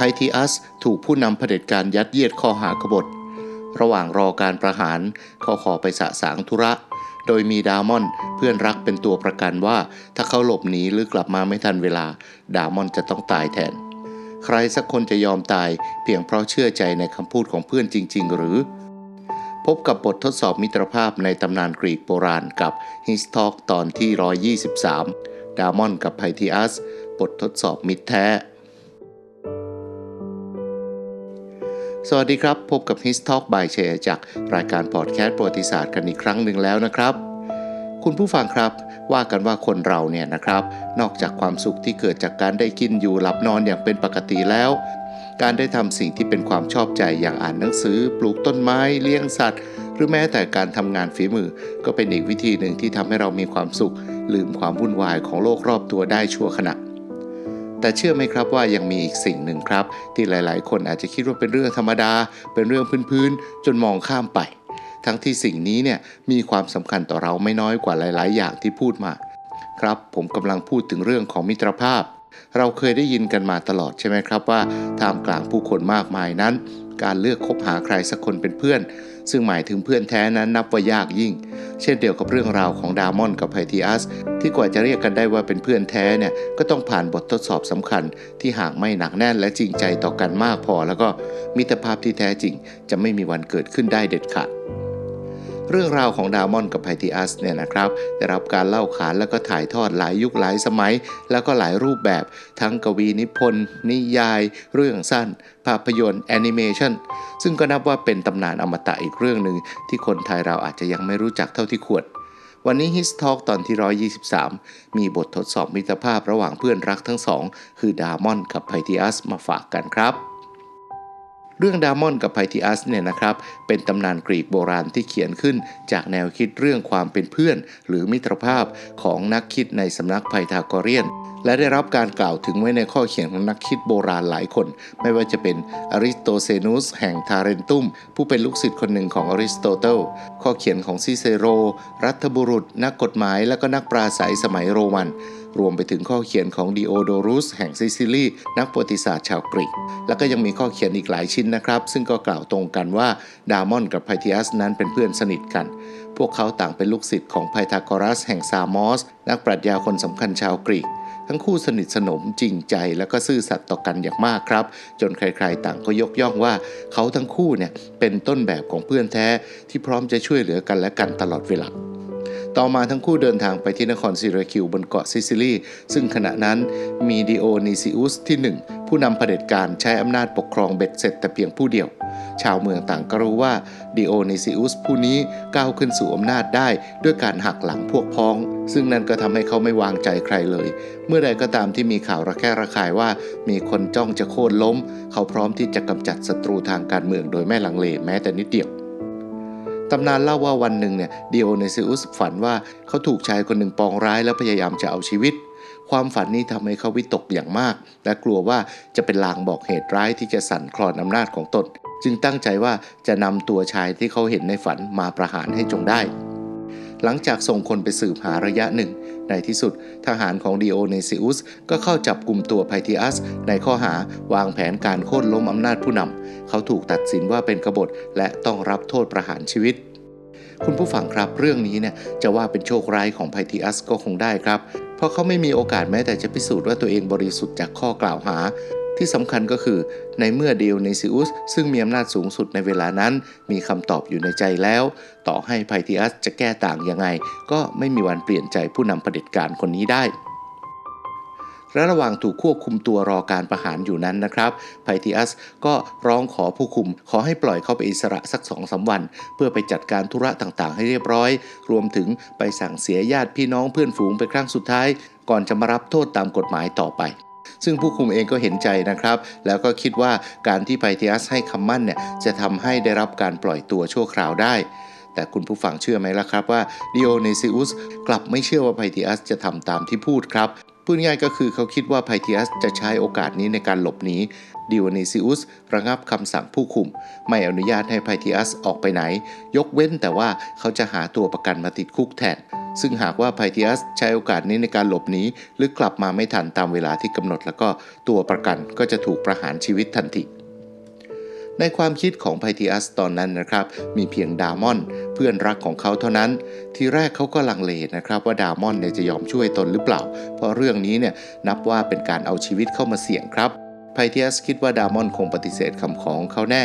ไพทีอัสถูกผู้นำเผด็จการยัดเยียดข้อหากบฏ ระหว่างรอการประหารเขาขอไปสะสางธุระ โดยมีดามอนเพื่อนรักเป็นตัวประกันว่า ถ้าเขาหลบหนีหรือกลับมาไม่ทันเวลา ดามอนจะต้องตายแทน ใครสักคนจะยอมตายเพียงเพราะเชื่อใจในคำพูดของเพื่อนจริง ๆ หรือ พบกับบททดสอบมิตรภาพในตำนานกรีกโบราณกับ His Talk ตอนที่ 123 ดามอนกับไพทีอัสบททดสอบมิตรแท้ สวัสดีครับ พบกับ His Talk by เชจากรายการพอดแคสต์ประวัติศาสตร์กันอีกครั้งหนึ่งแล้วนะครับ คุณผู้ฟังครับว่ากันว่าคนเราเนี่ยนะครับ นอกจากความสุขที่เกิดจากการได้กินอยู่หลับนอนอย่างเป็นปกติแล้ว การได้ทำสิ่งที่เป็นความชอบใจอย่างอ่านหนังสือ ปลูกต้นไม้เลี้ยงสัตว์ หรือแม้แต่การทำงานฝีมือ ก็เป็นอีกวิธีหนึ่งที่ทำให้เรามีความสุข ลืมความวุ่นวายของโลกรอบตัวได้ชั่วขณะ แต่เชื่อไหมครับว่ายังมีอีกสิ่งหนึ่งครับ ที่หลาย ๆ คนอาจจะคิดว่าเป็นเรื่องธรรมดา เป็นเรื่องพื้นๆจนมองข้ามไป ทั้งที่สิ่งนี้เนี่ยมีความสำคัญต่อเราไม่น้อยกว่าหลาย ๆ อย่างที่พูดมาครับผมกำลังพูดถึงเรื่องของมิตรภาพ เราเคยได้ยินกันมาตลอดใช่ไหมครับว่าท่ามกลางผู้คนมากมายนั้น การเลือกคบหาใครสักคนเป็นเพื่อน ซึ่งหมายถึงเพื่อนแท้นั้นนับว่ายากยิ่ง เช่นเดียวกับเรื่องราวของดามอนกับไพทีอัสที่กว่าจะเรียกกันได้ว่าเป็นเพื่อนแท้เนี่ยก็ต้องผ่านบททดสอบสำคัญ ที่หากไม่หนักแน่นและจริงใจต่อกันมากพอ แล้วก็มิตรภาพที่แท้จริง จะไม่มีวันเกิดขึ้นได้เด็ดขาด เรื่องราวของดามอนกับไพทีอัสเนี่ยนะครับได้รับการเล่าขานแล้วก็ถ่ายทอดหลายยุคหลายสมัย แล้วก็หลายรูปแบบ ทั้งกวีนิพนธ์ นิยาย เรื่องสั้น ภาพยนตร์แอนิเมชันซึ่งก็นับว่าเป็นตำนานอมตะอีกเรื่องหนึ่งที่คนไทยเราอาจจะยังไม่รู้จักเท่าที่ควรวันนี้ His Talk ตอนที่ 123 มีบททดสอบมิตรภาพระหว่างเพื่อนรักทั้งสอง คือดามอนกับไพทีอัสมาฝากกันครับ เรื่องดามอนกับไพทีอัสเนี่ยนะครับเป็นตำนานกรีกโบราณที่เขียนขึ้นจากแนวคิดเรื่องความเป็นเพื่อน หรือมิตรภาพของนักคิดในสำนักไพทากเรียน และได้รับการกล่าวถึงไว้ในข้อเขียนของนักคิดโบราณหลายคน ไม่ว่าจะเป็นอริสโตเซนุสแห่งทาเรนตุม ผู้เป็นลูกศิษย์คนหนึ่งของอริสโตเติลข้อเขียนของซิเซโร รัฐบุรุษ นักกฎหมายและก็นักปราศัยสมัยโรมัน รวมไปถึงข้อเขียนของดิโอโดรุสแห่งซิซิลีนักประวัติศาสตร์ชาวกรีก แล้วก็ยังมีข้อเขียนอีกหลายชิ้นนะครับ ซึ่งก็กล่าวตรงกันว่าดามอนกับไพทีอัสนั้นเป็นเพื่อนสนิทกัน พวกเขาต่างเป็นลูกศิษย์ของไพทากรัสแห่งซามอส นักปรัชญาคนสำคัญชาวกรีก ทั้งคู่สนิทสนมจริงใจและก็ซื่อสัตย์ต่อกันอย่างมากครับ จนใครๆต่างก็ยกย่องว่าเขาทั้งคู่เนี่ยเป็นต้นแบบของเพื่อนแท้ที่พร้อมจะช่วยเหลือกันและกันตลอดเวลา ต่อมาทั้งคู่เดินทางไปที่นครซิราคิวบนเกาะซิซิลีซึ่งขณะนั้นมีดิโอนิซิอุสที่ 1 ผู้นำเผด็จการใช้อำนาจปกครองเบ็ดเสร็จแต่เพียงผู้เดียว ชาวเมืองต่างก็รู้ว่าดิโอนิซิอุสผู้นี้ก้าวขึ้นสู่อำนาจได้ด้วยการหักหลังพวกพ้อง ซึ่งนั่นก็ทำให้เขาไม่วางใจใครเลย เมื่อใดก็ตามที่มีข่าวระแคะระคายว่า มีคนจ้องจะโค่นล้ม เขาพร้อมที่จะกำจัดศัตรูทางการเมืองโดยไม่ลังเลแม้แต่นิดเดียว ตำนานเล่าว่าวันหนึ่งเนี่ยดิโอเนซิอุสฝันว่าเขาถูกชายคนหนึ่งปองร้ายและพยายามจะเอาชีวิต ความฝันนี้ทำให้เขาวิตกอย่างมาก และกลัวว่าจะเป็นลางบอกเหตุร้ายที่จะสั่นคลอนอำนาจของตน จึงตั้งใจว่าจะนำตัวชายที่เขาเห็นในฝันมาประหารให้จงได้ หลังจากส่งคนไปสืบหาระยะหนึ่ง ในที่สุดทหารของดิโอเนซิอุสก็เข้าจับกลุ่มตัวไพทีอัส ในข้อหาวางแผนการโค่นล้มอำนาจผู้นำ เขาถูกตัดสินว่าเป็นกบฏและต้องรับโทษประหารชีวิตคุณผู้ฟังครับเรื่องนี้เนี่ยจะว่าเป็นโชคร้ายของไพทีอัสก็คงได้ครับ เพราะเขาไม่มีโอกาสแม้แต่จะพิสูจน์ว่าตัวเองบริสุทธิ์จากข้อกล่าวหา ที่สำคัญก็คือ ในเมื่อเดลเนซิอุสซึ่งมีอำนาจสูงสุดในเวลานั้น มีคำตอบอยู่ในใจแล้ว ต่อให้ไพทีอัสจะแก้ต่างยังไง ก็ไม่มีวันเปลี่ยนใจผู้นำเผด็จการคนนี้ได้และระหว่างถูกควบคุมตัวรอการประหารอยู่นั้นนะครับไพทีอัสก็ร้องขอผู้คุม ขอให้ปล่อยเขาไปอิสระสักสองสาวัน เพื่อไปจัดการธุระต่างๆ ให้เรียบร้อย รวมถึงไปสั่งเสียญาติพี่น้องเพื่อนฝูงไปครั้งสุดท้าย ก่อนจะมารับโทษตามกฎหมายต่อไป ซึ่งผู้คุมเองก็เห็นใจนะครับ แล้วก็คิดว่าการที่ไพเทียสให้คำมั่นเนี่ยจะทำให้ได้รับการปล่อยตัวชั่วคราวได้แต่คุณผู้ฟังเชื่อไหมล่ะครับว่าดิโอเนซิอุสกลับไม่เชื่อว่าไพทีอัสจะทำตามที่พูดครับ พูดง่ายก็คือเขาคิดว่าไพทีอัสจะใช้โอกาสนี้ในการหลบหนีดิโอเนซิอุสระงับคำสั่งผู้คุม ไม่อนุญาตให้ไพทีอัสออกไปไหน ยกเว้นแต่ว่าเขาจะหาตัวประกันมาติดคุกแทน ซึ่งหากว่าไพทีอัสใช้โอกาสนี้ในการหลบหนีหรือกลับมาไม่ทันตามเวลาที่กำหนด แล้วก็ตัวประกันก็จะถูกประหารชีวิตทันที ในความคิดของไพทิอัสตอนนั้นนะครับ มีเพียงดามอน เพื่อนรักของเขาเท่านั้น ทีแรกเขาก็ลังเลนะครับว่าดามอนเนี่ยจะยอมช่วยตนหรือเปล่า เพราะเรื่องนี้เนี่ยนับว่าเป็นการเอาชีวิตเข้ามาเสี่ยงครับไพทิอัสคิดว่าดามอนคงปฏิเสธคำขอของเขาแน่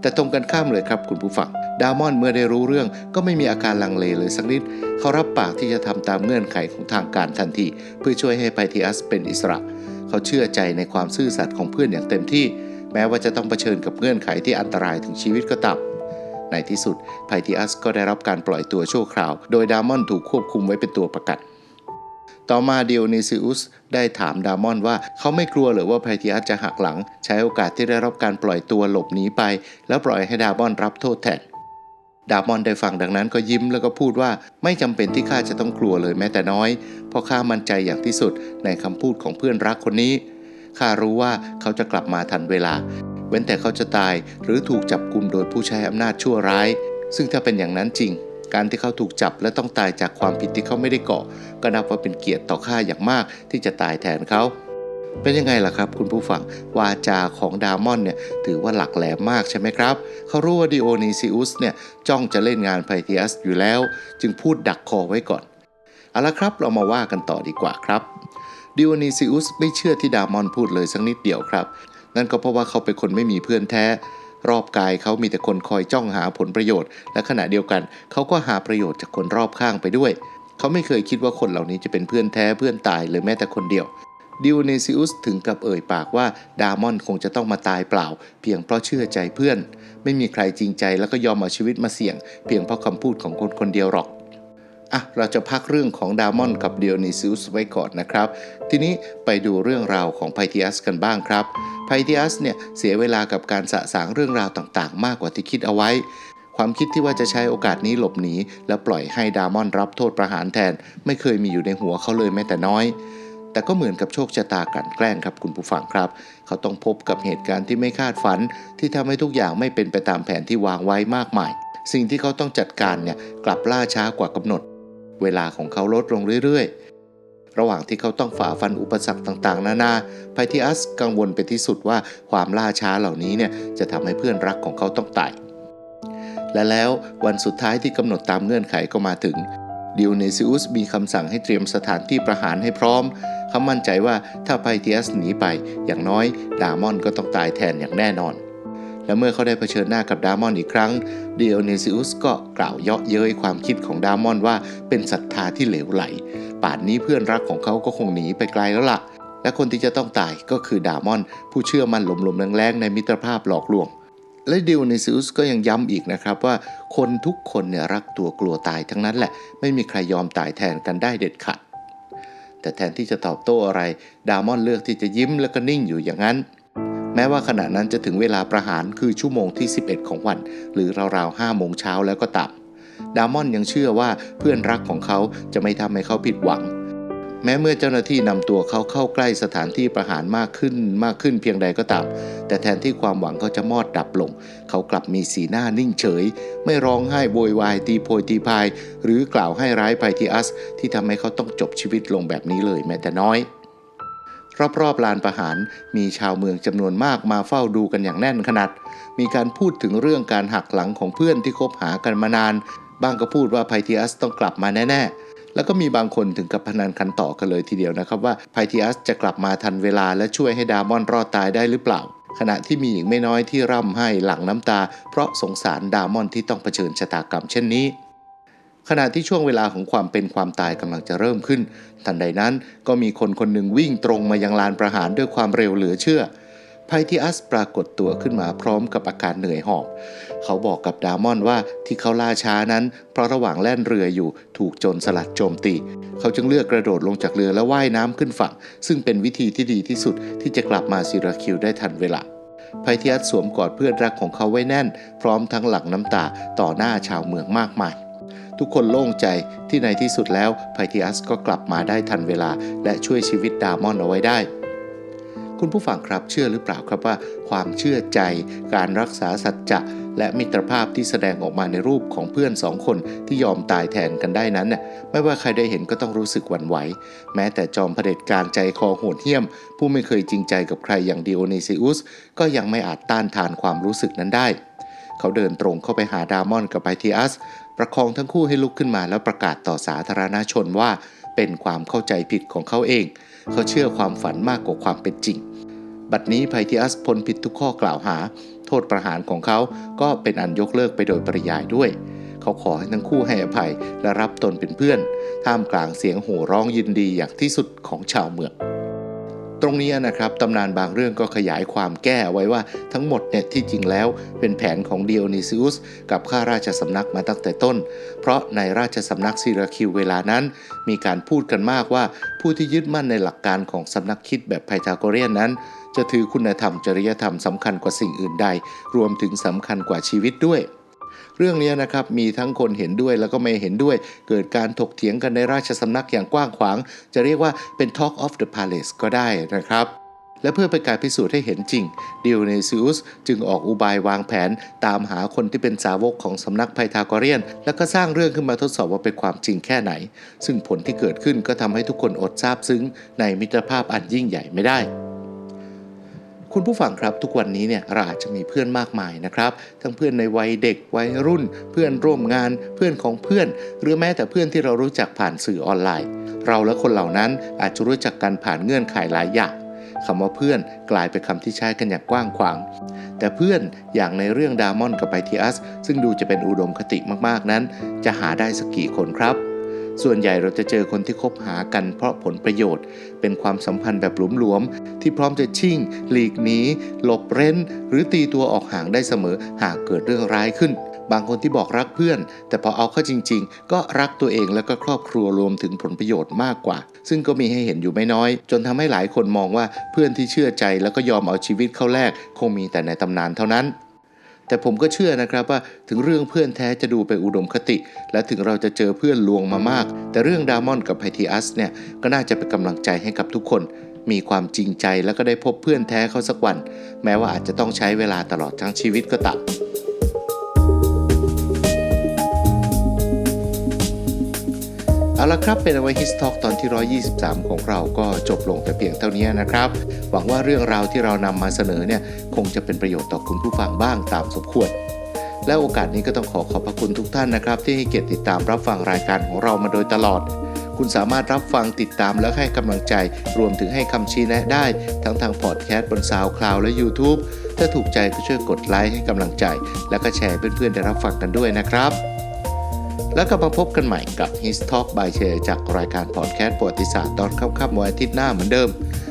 แต่ตรงกันข้ามเลยครับคุณผู้ฟังดามอนเมื่อได้รู้เรื่องก็ไม่มีอาการลังเลเลยสักนิด เขารับปากที่จะทำตามเงื่อนไขของทางการทันที เพื่อช่วยให้ไพทิอัสเป็นอิสระ เขาเชื่อใจในความซื่อสัตย์ของเพื่อนอย่างเต็มที่ แม้ว่าจะต้องเผชิญกับเงื่อนไขที่อันตรายถึงชีวิตก็ตามในที่สุดไพทิอัสก็ได้รับการปล่อยตัวชั่วคราว โดยดามอนถูกควบคุมไว้เป็นตัวประกันต่อมาเดียวนิซิอุสได้ถามดามอนว่าเขาไม่กลัวหรือว่าไพทิอัสจะหักหลัง ใช้โอกาสที่ได้รับการปล่อยตัวหลบหนีไป แล้วปล่อยให้ดามอนรับโทษแทนดามอนได้ฟังดังนั้นก็ยิ้มแล้วก็พูดว่าไม่จำเป็นที่ข้าจะต้องกลัวเลยแม้แต่น้อย เพราะข้ามั่นใจอย่างที่สุดในคำพูดของเพื่อนรักคนนี้ ข้ารู้ว่าเขาจะกลับมาทันเวลา เว้นแต่เขาจะตายหรือถูกจับกุมโดยผู้ใช้อำนาจชั่วร้าย ซึ่งถ้าเป็นอย่างนั้นจริง การที่เขาถูกจับและต้องตายจากความผิดที่เขาไม่ได้ก่อ ก็นับว่าเป็นเกียรติต่อข้าอย่างมากที่จะตายแทนเขาเป็นยังไงล่ะครับ คุณผู้ฟังวาจาของดามอนเนี่ยถือว่าหลักแหลมมากใช่ไหมครับ เขารู้ว่าดิโอนิซิอุสเนี่ยจ้องจะเล่นงานไพเทียสอยู่แล้ว จึงพูดดักคอไว้ก่อน เอาละครับเรามาว่ากันต่อดีกว่าครับ ดิโอนิซิอุสไม่เชื่อที่ดามอนพูดเลยสักนิดเดียวครับ นั่นก็เพราะว่าเขาเป็นคนไม่มีเพื่อนแท้ รอบกายเขามีแต่คนคอยจ้องหาผลประโยชน์ และขณะเดียวกัน เขาก็หาประโยชน์จากคนรอบข้างไปด้วย เขาไม่เคยคิดว่าคนเหล่านี้จะเป็นเพื่อนแท้เพื่อนตายเลยแม้แต่คนเดียวดิวเนซิอุสถึงกับเอ่ยปากว่าดามอนคงจะต้องมาตายเปล่า เพียงเพราะเชื่อใจเพื่อน ไม่มีใครจริงใจแล้วก็ยอมเอาชีวิตมาเสี่ยง เพียงเพราะคำพูดของคนคนเดียวหรอก อะเราจะพักเรื่องของดามอนกับเดียนิซิอุสไว้ก่อนนะครับ ทีนี้ไปดูเรื่องราวของไพทิอัสกันบ้างครับไพทิอัสเนี่ยเสียเวลากับการสะสางเรื่องราวต่างๆ มากกว่าที่คิดเอาไว้ ความคิดที่ว่าจะใช้โอกาสนี้หลบหนี และปล่อยให้ดามอนรับโทษประหารแทน ไม่เคยมีอยู่ในหัวเขาเลยแม้แต่น้อยแต่ก็เหมือนกับโชคชะตากันแกล้งครับคุณผู้ฟังครับ เขาต้องพบกับเหตุการณ์ที่ไม่คาดฝัน ที่ทำให้ทุกอย่างไม่เป็นไปตามแผนที่วางไว้มากมาย สิ่งที่เขาต้องจัดการเนี่ยกลับล่าช้ากว่ากำหนด เวลาของเขาลดลงเรื่อยๆ ระหว่างที่เขาต้องฝ่าฟันอุปสรรคต่างๆ นานาไพทิอัสกังวลเป็นที่สุดว่าความล่าช้าเหล่านี้เนี่ยจะทำให้เพื่อนรักของเขาต้องตายและแล้ววันสุดท้ายที่กำหนดตามเงื่อนไขก็มาถึงดิวเนซิอุสมีคำสั่งให้เตรียมสถานที่ประหารให้พร้อม เขามั่นใจว่าถ้าไพทิอัสหนีไป อย่างน้อยดามอนก็ต้องตายแทนอย่างแน่นอน และเมื่อเขาได้เผชิญหน้ากับดามอนอีกครั้งเดียเนซิอุสก็กล่าวเยาะเย้ยความคิดของดามอนว่าเป็นศรัทธาที่เหลวไหล ป่านนี้เพื่อนรักของเขาก็คงหนีไปไกลแล้วล่ะ และคนที่จะต้องตายก็คือดามอน ผู้เชื่อมั่นหลมๆแรงๆในมิตรภาพหลอกลวง และเดิวเนซิอุสก็ยังย้ำอีกนะครับว่าคนทุกคนเนี่ยรักตัวกลัวตายทั้งนั้นแหละ ไม่มีใครยอมตายแทนกันได้เด็ดขาดแต่แทนที่จะตอบโต้อะไร ดามอนเลือกที่จะยิ้มแล้วก็นิ่งอยู่อย่างนั้น แม้ว่าขณะนั้นจะถึงเวลาประหารคือชั่วโมงที่ 11 ของวัน หรือราวๆ5โมงเช้าแล้วก็ตามดามอนยังเชื่อว่าเพื่อนรักของเขาจะไม่ทำให้เขาผิดหวัง แม้เมื่อเจ้าหน้าที่นำตัวเขาเข้าใกล้สถานที่ประหารมากขึ้นมากขึ้นเพียงใดก็ตาม แต่แทนที่ความหวังเขาจะมอดดับลง เขากลับมีสีหน้านิ่งเฉย ไม่ร้องไห้โวยวายตีโพยตีพาย หรือกล่าวให้ร้ายไพทิอัส ที่ทำให้เขาต้องจบชีวิตลงแบบนี้เลยแม้แต่น้อย รอบๆลานประหารมีชาวเมืองจำนวนมากมาเฝ้าดูกันอย่างแน่นขนาด มีการพูดถึงเรื่องการหักหลังของเพื่อนที่คบหากันมานาน บ้างก็พูดว่าไพทิอัสต้องกลับมาแน่ ๆ แล้วก็มีบางคนถึงกับพนันคันต่อกันเลยทีเดียวนะครับว่าไพทิอัสจะกลับมาทันเวลาและช่วยให้ดามอนรอดตายได้หรือเปล่า ขณะที่มีอีกไม่น้อยที่ร่ำไห้หลั่งน้ำตา เพราะสงสารดามอนที่ต้องเผชิญชะตากรรมเช่นนี้ ขณะที่ช่วงเวลาของความเป็นความตายกำลังจะเริ่มขึ้น ทันใดนั้นก็มีคนคนหนึ่งวิ่งตรงมายังลานประหารด้วยความเร็วเหลือเชื่อไพทิอัสปรากฏตัวขึ้นมาพร้อมกับอาการเหนื่อยหอบ เขาบอกกับดามอนว่าที่เขาล่าช้านั้น เพราะระหว่างแล่นเรืออยู่ถูกโจรสลัดโจมตี เขาจึงเลือกกระโดดลงจากเรือและว่ายน้ำขึ้นฝั่ง ซึ่งเป็นวิธีที่ดีที่สุดที่จะกลับมาซิราคิวได้ทันเวลาไพทิอัสสวมกอดเพื่อนรักของเขาไว้แน่น พร้อมทั้งหลั่งน้ำตาต่อหน้าชาวเมืองมากมาย ทุกคนโล่งใจที่ในที่สุดแล้วไพทิอัสก็กลับมาได้ทันเวลา และช่วยชีวิตดามอนเอาไว้ได้ คุณผู้ฟังครับเชื่อหรือเปล่าครับว่า ความเชื่อใจ การรักษาสัจจะและมิตรภาพที่แสดงออกมาในรูปของเพื่อนสองคนที่ยอมตายแทนกันได้นั้นน่ะไม่ว่าใครได้เห็นก็ต้องรู้สึกหวั่นไหว แม้แต่จอมเผด็จการใจคอโหดเหี้ยม ผู้ไม่เคยจริงใจกับใครอย่างดิโอเนซิอุสก็ยังไม่อาจต้านทานความรู้สึกนั้นได้ เขาเดินตรงเข้าไปหาดามอนกับไพทิอัส ประคองทั้งคู่ให้ลุกขึ้นมาแล้วประกาศต่อสาธารณชนว่า เป็นความเข้าใจผิดของเขาเอง เขาเชื่อความฝันมากกว่าความเป็นจริง บัดนี้ไพทิอัสพ้นผิดทุกข้อกล่าวหา โทษประหารของเขาก็เป็นอันยกเลิกไปโดยปริยายด้วยเขาขอให้ทั้งคู่ให้อภัยและรับตนเป็นเพื่อน ท่ามกลางเสียงโห่ร้องยินดีอย่างที่สุดของชาวเมือง ตรงนี้นะครับตำนานบางเรื่องก็ขยายความแก้ไว้ว่าทั้งหมดเนี่ยที่จริงแล้วเป็นแผนของดิโอนิซิอุสกับข้าราชสำนักมาตั้งแต่ต้น เพราะในราชสำนักซิราคิวเวลานั้น มีการพูดกันมากว่าผู้ที่ยึดมั่นในหลักการของสำนักคิดแบบไพทาโกเรียนนั้น จะถือคุณธรรมจริยธรรมสำคัญกว่าสิ่งอื่นใด รวมถึงสำคัญกว่าชีวิตด้วย เรื่องนี้นะครับมีทั้งคนเห็นด้วยแล้วก็ไม่เห็นด้วย เกิดการถกเถียงกันในราชสำนักอย่างกว้างขวาง จะเรียกว่าเป็น Talk of the Palace ก็ได้นะครับและเพื่อเป็นการพิสูจน์ให้เห็นจริงดิโอเนซิอุสจึงออกอุบายวางแผน ตามหาคนที่เป็นสาวกของสำนักไพทาโกเรียน แล้วก็สร้างเรื่องขึ้นมาทดสอบว่าเป็นความจริงแค่ไหน ซึ่งผลที่เกิดขึ้นก็ทำให้ทุกคนอดซาบซึ้งในมิตรภาพอันยิ่งใหญ่ไม่ได้ คุณผู้ฟังครับทุกวันนี้เนี่ยเราอาจจะมีเพื่อนมากมายนะครับ ทั้งเพื่อนในวัยเด็กวัยรุ่น เพื่อนร่วมงาน เพื่อนของเพื่อน หรือแม้แต่เพื่อนที่เรารู้จักผ่านสื่อออนไลน์ เราและคนเหล่านั้นอาจจะรู้จักกันผ่านเงื่อนไขหลายอย่างคำว่าเพื่อนกลายเป็นคำที่ใช้กันอย่างกว้างขวาง แต่เพื่อนอย่างในเรื่องดามอนกับไบทิอัสซึ่งดูจะเป็นอุดมคติมากๆนั้น จะหาได้สักกี่คนครับ ส่วนใหญ่เราจะเจอคนที่คบหากันเพราะผลประโยชน์ เป็นความสัมพันธ์แบบหลวมๆที่พร้อมจะชิ่ง หลีกหนีหลบเร้น หรือตีตัวออกห่างได้เสมอหากเกิดเรื่องร้ายขึ้น บางคนที่บอกรักเพื่อน แต่พอเอาเข้าจริง ๆ ก็รักตัวเองแล้วก็ครอบครัวรวมถึงผลประโยชน์มากกว่า ซึ่งก็มีให้เห็นอยู่ไม่น้อย จนทำให้หลายคนมองว่าเพื่อนที่เชื่อใจแล้วก็ยอมเอาชีวิตเข้าแลกคงมีแต่ในตำนานเท่านั้น แต่ผมก็เชื่อนะครับว่าถึงเรื่องเพื่อนแท้จะดูเป็นอุดมคติ และถึงเราจะเจอเพื่อนลวงมามาก แต่เรื่องดามอนกับไพทีอัสเนี่ยก็น่าจะเป็นกำลังใจให้กับทุกคน มีความจริงใจแล้วก็ได้พบเพื่อนแท้เขาสักวัน แม้ว่าอาจจะต้องใช้เวลาตลอดทั้งชีวิตก็ตาม เอาละครับเป็นเอาไว้ His Talk ตอนที่ 123 ของเราก็จบลงแต่เพียงเท่านี้นะครับ หวังว่าเรื่องราวที่เรานำมาเสนอเนี่ยคงจะเป็นประโยชน์ต่อคุณผู้ฟังบ้างตามสมควรและโอกาสนี้ก็ต้องขอขอบพระคุณทุกท่านนะครับ ที่ให้เกียรติติดตามรับฟังรายการของเรามาโดยตลอด คุณสามารถรับฟังติดตามและให้กำลังใจ รวมถึงให้คำชี้แนะได้ ทั้งทางพอดแคสต์บน SoundCloud และ YouTube ถ้าถูกใจก็ช่วยกดไลค์ให้กำลังใจ แล้วก็แชร์เพื่อนๆได้รับฟังกันด้วยนะครับ แล้วก็มาพบกันใหม่กับ His Talk by เชยจากรายการพอดแคสต์ประวัติศาสตร์ตอนค่ำๆวันอาทิตย์หน้าเหมือนเดิม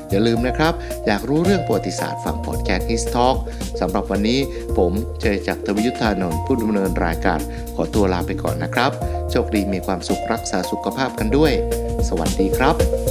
อย่าลืมนะครับ อยากรู้เรื่องประวัติศาสตร์ฝั่งพอดแคสต์ His Talk สำหรับวันนี้ผมเชยจากทวิยุทธานนท์ผู้ดำเนินรายการ ขอตัวลาไปก่อนนะครับ โชคดีมีความสุขรักษาสุขภาพกันด้วย สวัสดีครับ